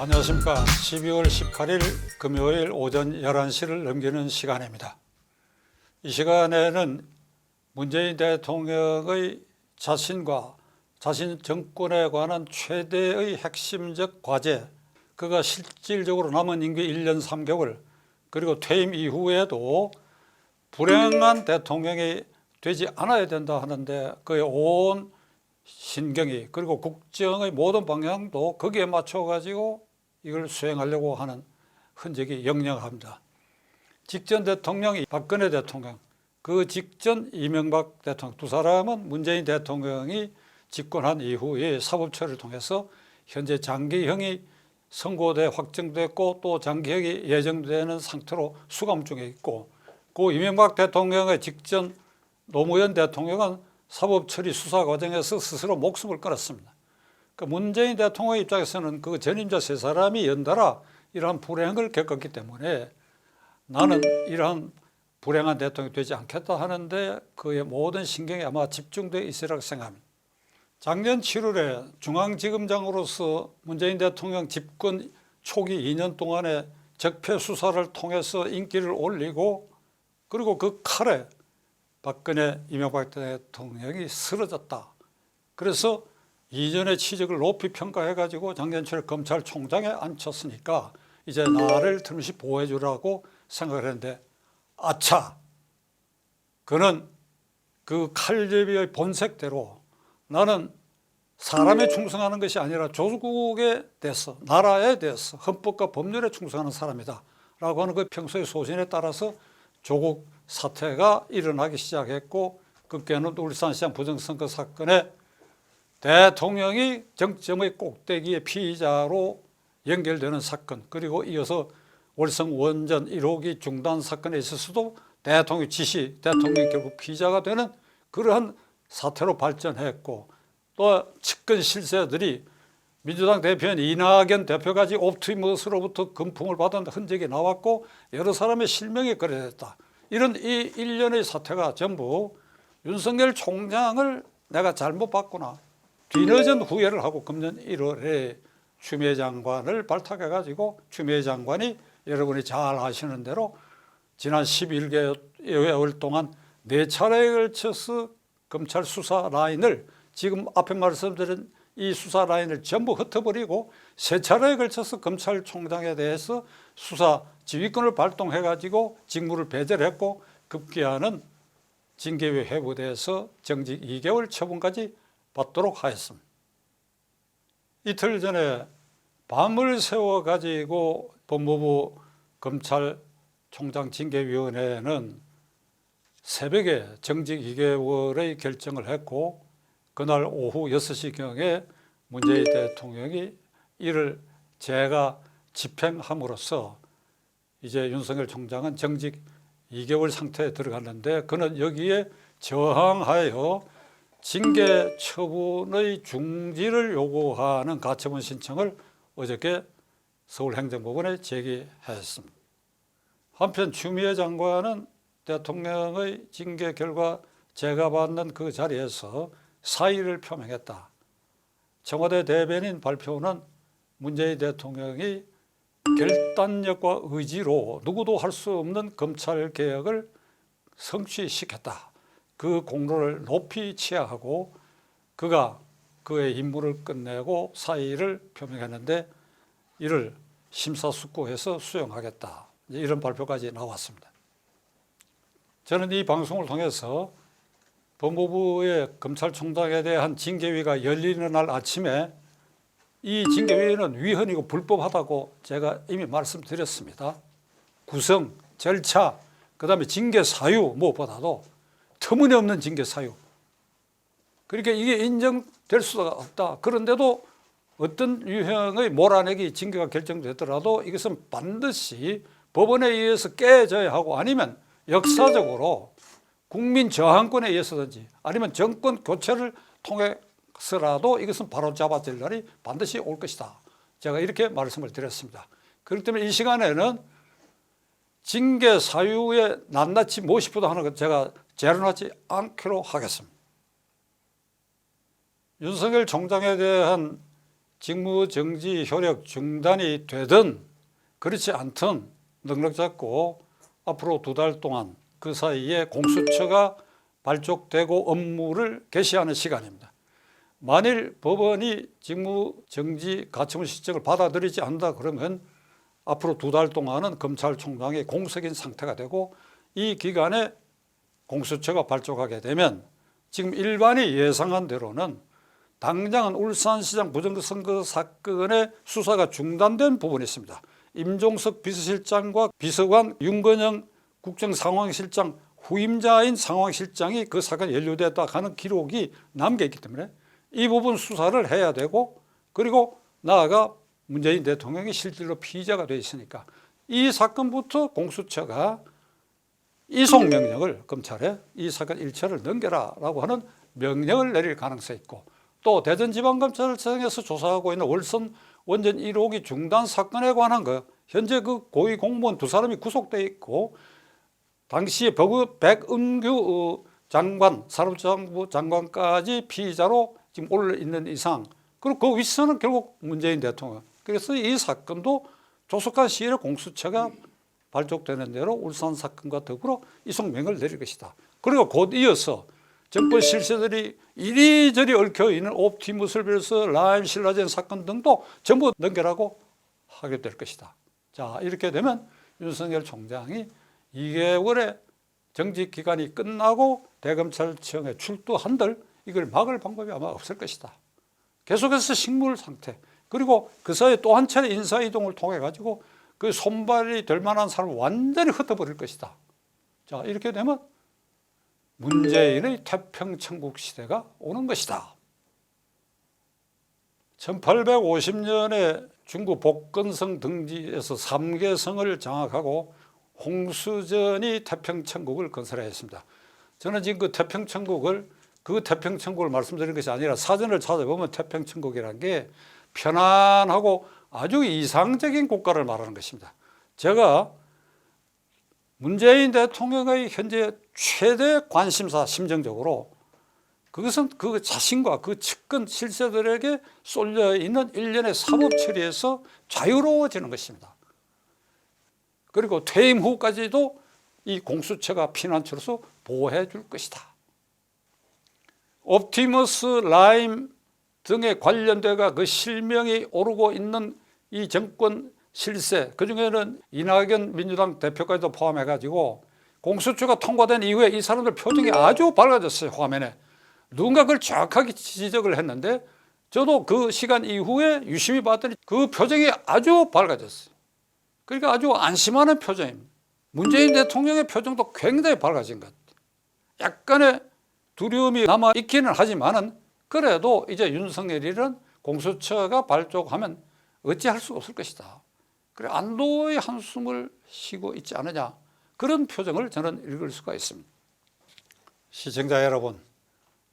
안녕하십니까. 12월 18일 금요일 오전 11시를 넘기는 시간입니다. 이 시간에는 문재인 대통령의 자신과 자신 정권에 관한 최대의 핵심적 과제, 그가 실질적으로 남은 임기 1년 3개월, 그리고 퇴임 이후에도 불행한 대통령이 되지 않아야 된다 하는데 그의 온 신경이 그리고 국정의 모든 방향도 거기에 맞춰 가지고 이걸 수행하려고 하는 흔적이 역력합니다. 직전 대통령이 박근혜 대통령, 그 직전 이명박 대통령 두 사람은 문재인 대통령이 집권한 이후에 사법처리를 통해서 현재 장기형이 선고돼 확정됐고 또 장기형이 예정되는 상태로 수감 중에 있고 그 이명박 대통령의 직전 노무현 대통령은 사법처리 수사 과정에서 스스로 목숨을 끊었습니다. 그 문재인 대통령 입장에서는 그 전임자 세 사람이 연달아 이러한 불행을 겪었기 때문에 나는 이러한 불행한 대통령이 되지 않겠다 하는데 그의 모든 신경이 아마 집중되어 있으리라고 생각합니다. 작년 7월에 중앙지검장으로서 문재인 대통령 집권 초기 2년 동안에 적폐 수사를 통해서 인기를 올리고 그리고 그 칼에 박근혜 이명박 대통령이 쓰러졌다. 그래서 이전의 취직을 높이 평가해 가지고 작년 초에 검찰총장에 앉혔으니까 이제 나를 틈시 보호해 주라고 생각을 했는데 아차! 그는 그 칼제비의 본색대로 나는 사람에 충성하는 것이 아니라 조국에 대해서 나라에 대해서 헌법과 법률에 충성하는 사람이다 라고 하는 그 평소의 소신에 따라서 조국 사태가 일어나기 시작했고 그께는 울산시장 부정선거 사건에 대통령이 정점의 꼭대기의 피의자로 연결되는 사건 그리고 이어서 월성 원전 1호기 중단 사건에 있어서도 대통령 지시 대통령이 결국 피의자가 되는 그러한 사태로 발전했고 또 측근 실세들이 민주당 대표인 이낙연 대표까지 옵티머스로부터 금품을 받은 흔적이 나왔고 여러 사람의 실명이 거래됐다. 이런 이 일련의 사태가 전부 윤석열 총장을 내가 잘못 봤구나. 뒤늦은 후회를 하고 금년 1월에 추미애 장관을 발탁해 가지고 추미애 장관이 여러분이 잘 아시는 대로 지난 11개월 동안 네 차례에 걸쳐서 검찰 수사 라인을 지금 앞에 말씀드린 이 수사 라인을 전부 흩어버리고 세 차례에 걸쳐서 검찰총장에 대해서 수사 지휘권을 발동해 가지고 직무를 배제했고 급기야는 징계위 회부돼서 정직 2개월 처분까지 받도록 하였습니다. 이틀 전에 밤을 새워 가지고 법무부 검찰총장 징계위원회는 새벽에 정직 2개월의 결정을 했고 그날 오후 6시경에 문재인 대통령이 이를 제가 집행함으로써 이제 윤석열 총장은 정직 2개월 상태에 들어갔는데 그는 여기에 저항하여 징계 처분의 중지를 요구하는 가처분 신청을 어저께 서울행정법원에 제기했습니다. 한편 추미애 장관은 대통령의 징계 결과 제가 받는 그 자리에서 사의를 표명했다. 청와대 대변인 발표는 문재인 대통령이 결단력과 의지로 누구도 할 수 없는 검찰 개혁을 성취시켰다. 그 공로를 높이 치하하고 그가 그의 임무를 끝내고 사의를 표명했는데 이를 심사숙고해서 수용하겠다. 이런 발표까지 나왔습니다. 저는 이 방송을 통해서 법무부의 검찰총장에 대한 징계위가 열리는 날 아침에 이 징계위는 위헌이고 불법하다고 제가 이미 말씀드렸습니다. 구성, 절차, 그 다음에 징계 사유 무엇보다도 터무니없는 징계 사유. 그러니까 이게 인정될 수가 없다. 그런데도 어떤 유형의 몰아내기 징계가 결정되더라도 이것은 반드시 법원에 의해서 깨져야 하고 아니면 역사적으로 국민 저항권에 의해서든지 아니면 정권 교체를 통해서라도 이것은 바로 잡아질 날이 반드시 올 것이다. 제가 이렇게 말씀을 드렸습니다. 그렇기 때문에 이 시간에는 징계 사유에 낱낱이 무엇이보다 하는 것 제가 재론하지 않기로 하겠습니다. 윤석열 총장에 대한 직무 정지 효력 중단이 되든 그렇지 않든 능력 잡고 앞으로 두 달 동안 그 사이에 공수처가 발족되고 업무를 개시하는 시간입니다. 만일 법원이 직무 정지 가처분 실적을 받아들이지 않는다 그러면 앞으로 두 달 동안은 검찰총장의 공석인 상태가 되고 이 기간에 공수처가 발족하게 되면 지금 일반이 예상한 대로는 당장은 울산시장 부정선거 사건의 수사가 중단된 부분이 있습니다. 임종석 비서실장과 비서관 윤건영 국정상황실장 후임자인 상황실장이 그 사건에 연루됐다 하는 기록이 남겨 있기 때문에 이 부분 수사를 해야 되고 그리고 나아가 문재인 대통령이 실질로 피의자가 돼 있으니까 이 사건부터 공수처가 이송 명령을 검찰에 이 사건 일체를 넘겨라라고 하는 명령을 내릴 가능성이 있고 또 대전지방검찰청에서 조사하고 있는 월선 원전 1호기 중단 사건에 관한 거 현재 그 고위 공무원 두 사람이 구속돼 있고 당시에 백- 백은규 어, 장관 산업자원부 장관까지 피의자로 지금 올려 있는 이상 그리고 그 윗선은 결국 문재인 대통령. 그래서 이 사건도 조속한 시일에 공수처가 발족되는 대로 울산 사건과 더불어 이송명을 내릴 것이다. 그리고 곧 이어서 정권 실세들이 이리저리 얽혀 있는 옵티머스를 비롯해서 라임 신라젠 사건 등도 전부 넘겨라고 하게 될 것이다. 자 이렇게 되면 윤석열 총장이 2개월의 정직 기간이 끝나고 대검찰청에 출두한들 이걸 막을 방법이 아마 없을 것이다. 계속해서 식물 상태 그리고 그 사이에 또한 차례 인사 이동을 통해 가지고 그 손발이 될 만한 사람을 완전히 흩어버릴 것이다. 자 이렇게 되면 문재인의 태평천국 시대가 오는 것이다. 1850년에 중국 복건성 등지에서 3개 성을 장악하고 홍수전이 태평천국을 건설했습니다. 저는 지금 그 태평천국을 그 태평천국을 말씀드린 것이 아니라 사전을 찾아보면 태평천국이라는 게 편안하고 아주 이상적인 국가를 말하는 것입니다. 제가 문재인 대통령의 현재 최대 관심사 심정적으로 그것은 그 자신과 그 측근 실세들에게 쏠려 있는 일련의 사법 처리에서 자유로워지는 것입니다. 그리고 퇴임 후까지도 이 공수처가 피난처로서 보호해 줄 것이다. 옵티머스 라임 등에 관련돼가 그 실명이 오르고 있는 이 정권 실세 그 중에는 이낙연 민주당 대표까지도 포함해 가지고 공수처가 통과된 이후에 이 사람들 표정이 아주 밝아졌어요 화면에. 누군가 그걸 정확하게 지적을 했는데 저도 그 시간 이후에 유심히 봤더니 그 표정이 아주 밝아졌어요. 그러니까 아주 안심하는 표정입니다. 문재인 대통령의 표정도 굉장히 밝아진 것 같아요. 약간의 두려움이 남아 있기는 하지만은 그래도 이제 윤석열이는 공수처가 발족하면 어찌할 수 없을 것이다. 그래 안도의 한숨을 쉬고 있지 않느냐 그런 표정을 저는 읽을 수가 있습니다. 시청자 여러분,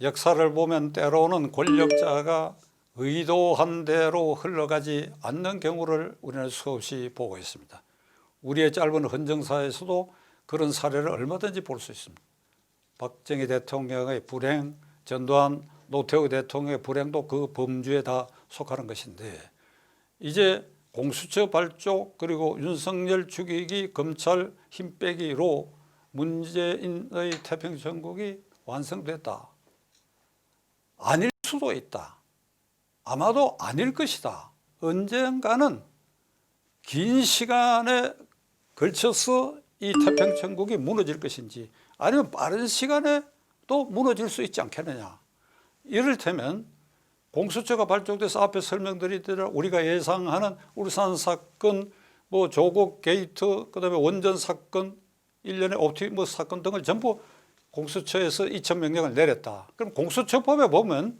역사를 보면 때로는 권력자가 의도한 대로 흘러가지 않는 경우를 우리는 수없이 보고 있습니다. 우리의 짧은 헌정사에서도 그런 사례를 얼마든지 볼 수 있습니다. 박정희 대통령의 불행, 전두환 노태우 대통령의 불행도 그 범주에 다 속하는 것인데 이제 공수처 발족 그리고 윤석열 죽이기 검찰 힘 빼기로 문재인의 태평천국이 완성됐다. 아닐 수도 있다. 아마도 아닐 것이다. 언젠가는 긴 시간에 걸쳐서 이 태평천국이 무너질 것인지 아니면 빠른 시간에 또 무너질 수 있지 않겠느냐. 이를테면 공수처가 발족돼서 앞에 설명드린 대로 우리가 예상하는 울산 사건, 뭐 조국 게이트, 그다음에 원전 사건, 일련의 옵티머스 사건 등을 전부 공수처에서 이천 명령을 내렸다. 그럼 공수처법에 보면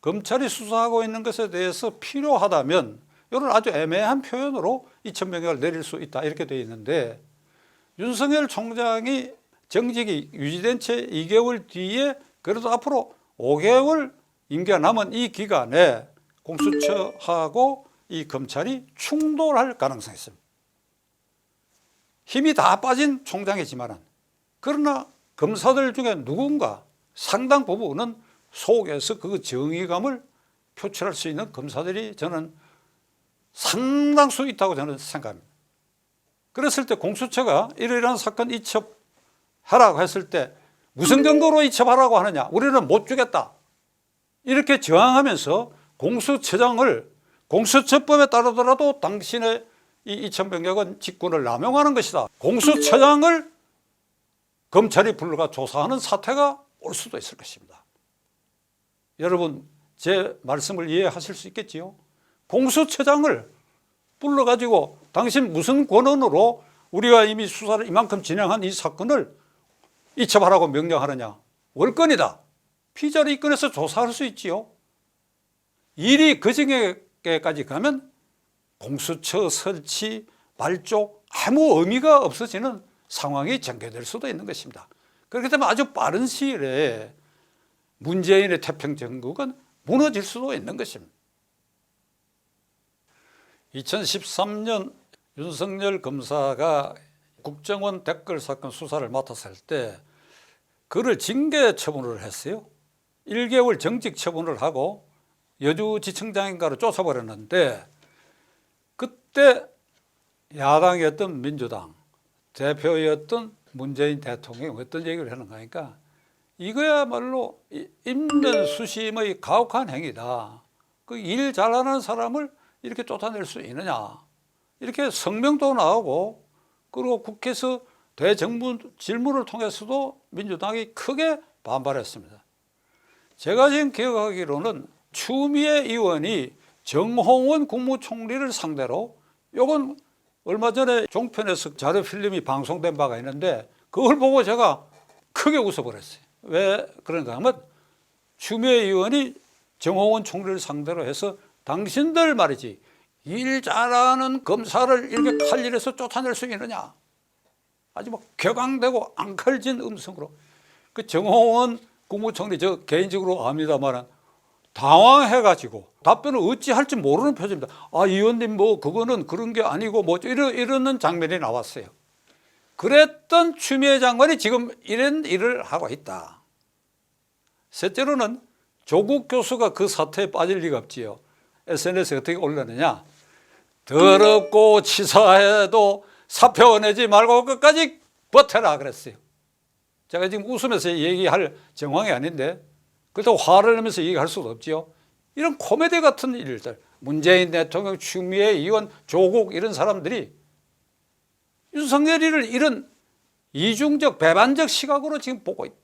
검찰이 수사하고 있는 것에 대해서 필요하다면 이런 아주 애매한 표현으로 이천 명령을 내릴 수 있다 이렇게 되어 있는데 윤석열 총장이 정직이 유지된 채 2개월 뒤에 그래도 앞으로 5개월 임기가 남은 이 기간에 공수처하고 이 검찰이 충돌할 가능성이 있습니다. 힘이 다 빠진 총장이지만은 그러나 검사들 중에 누군가 상당 부분은 속에서 그 정의감을 표출할 수 있는 검사들이 저는 상당수 있다고 저는 생각합니다. 그랬을 때 공수처가 이러이러한 사건 이첩하라고 했을 때 무슨 근거로 이첩하라고 하느냐? 우리는 못 주겠다. 이렇게 저항하면서 공수처장을 공수처법에 따르더라도 당신의 이 이천 병력은 직권을 남용하는 것이다. 공수처장을 검찰이 불러가 조사하는 사태가 올 수도 있을 것입니다. 여러분 제 말씀을 이해하실 수 있겠지요? 공수처장을 불러가지고 당신 무슨 권한으로 우리가 이미 수사를 이만큼 진행한 이 사건을 이첩하라고 명령하느냐? 월권이다. 피자를 입건해서 조사할 수 있지요. 일이 그 징계까지 가면 공수처 설치, 발족 아무 의미가 없어지는 상황이 전개될 수도 있는 것입니다. 그렇기 때문에 아주 빠른 시일에 문재인의 태평 정국은 무너질 수도 있는 것입니다. 2013년 윤석열 검사가 국정원 댓글 사건 수사를 맡았을 때 그를 징계 처분을 했어요. 1개월 정직 처분을 하고 여주지청장인가로 쫓아버렸는데 그때 야당이었던 민주당 대표였던 문재인 대통령이 어떤 얘기를 하는가 하니까 이거야말로 이- 인면수심의 가혹한 행위다. 그 일 잘하는 사람을 이렇게 쫓아낼 수 있느냐. 이렇게 성명도 나오고 그리고 국회에서 대정부 질문을 통해서도 민주당이 크게 반발했습니다. 제가 지금 기억하기로는 추미애 의원이 정홍원 국무총리를 상대로 요건 얼마 전에 종편에서 자료 필름이 방송된 바가 있는데 그걸 보고 제가 크게 웃어버렸어요. 왜 그런가 하면 추미애 의원이 정홍원 총리를 상대로 해서 당신들 말이지 일 잘하는 검사를 이렇게 칼질해서 쫓아낼 수 있느냐 아주 막 격앙되고 앙칼진 음성으로 그 정홍원 국무총리 저 개인적으로 압니다만 당황해가지고 답변을 어찌 할지 모르는 표정입니다. 아 의원님 뭐 그거는 그런 게 아니고 뭐 이러, 이러는 장면이 나왔어요. 그랬던 추미애 장관이 지금 이런 일을 하고 있다. 셋째로는 조국 교수가 그 사태에 빠질 리가 없지요. SNS에 어떻게 올렸느냐. 더럽고 치사해도 사표 내지 말고 끝까지 버텨라 그랬어요. 제가 지금 웃으면서 얘기할 정황이 아닌데 그렇다고 화를 내면서 얘기할 수도 없지요. 이런 코미디 같은 일들 문재인 대통령, 추미애 의원, 조국 이런 사람들이 윤석열이를 이런 이중적 배반적 시각으로 지금 보고 있다.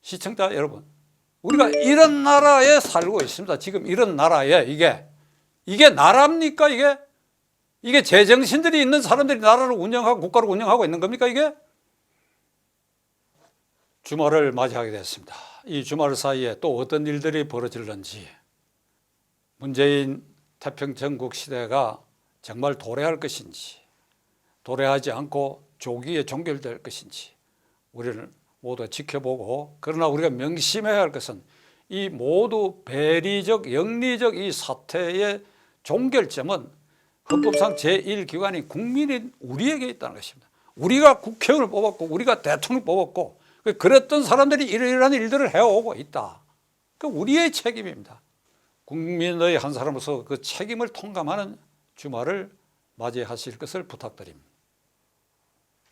시청자 여러분 우리가 이런 나라에 살고 있습니다. 지금 이런 나라에 이게 이게 나라입니까 이게 이게 제정신들이 있는 사람들이 나라를 운영하고 국가를 운영하고 있는 겁니까 이게? 주말을 맞이하게 됐습니다. 이 주말 사이에 또 어떤 일들이 벌어질는지 문재인 태평전국 시대가 정말 도래할 것인지 도래하지 않고 조기에 종결될 것인지 우리는 모두 지켜보고 그러나 우리가 명심해야 할 것은 이 모두 배리적 영리적 이 사태의 종결점은 헌법상 제1기관인 국민인 우리에게 있다는 것입니다. 우리가 국회의원을 뽑았고 우리가 대통령 뽑았고 그랬던 사람들이 이러이러한 일들을 해오고 있다. 그 우리의 책임입니다. 국민의 한 사람으로서 그 책임을 통감하는 주말을 맞이하실 것을 부탁드립니다.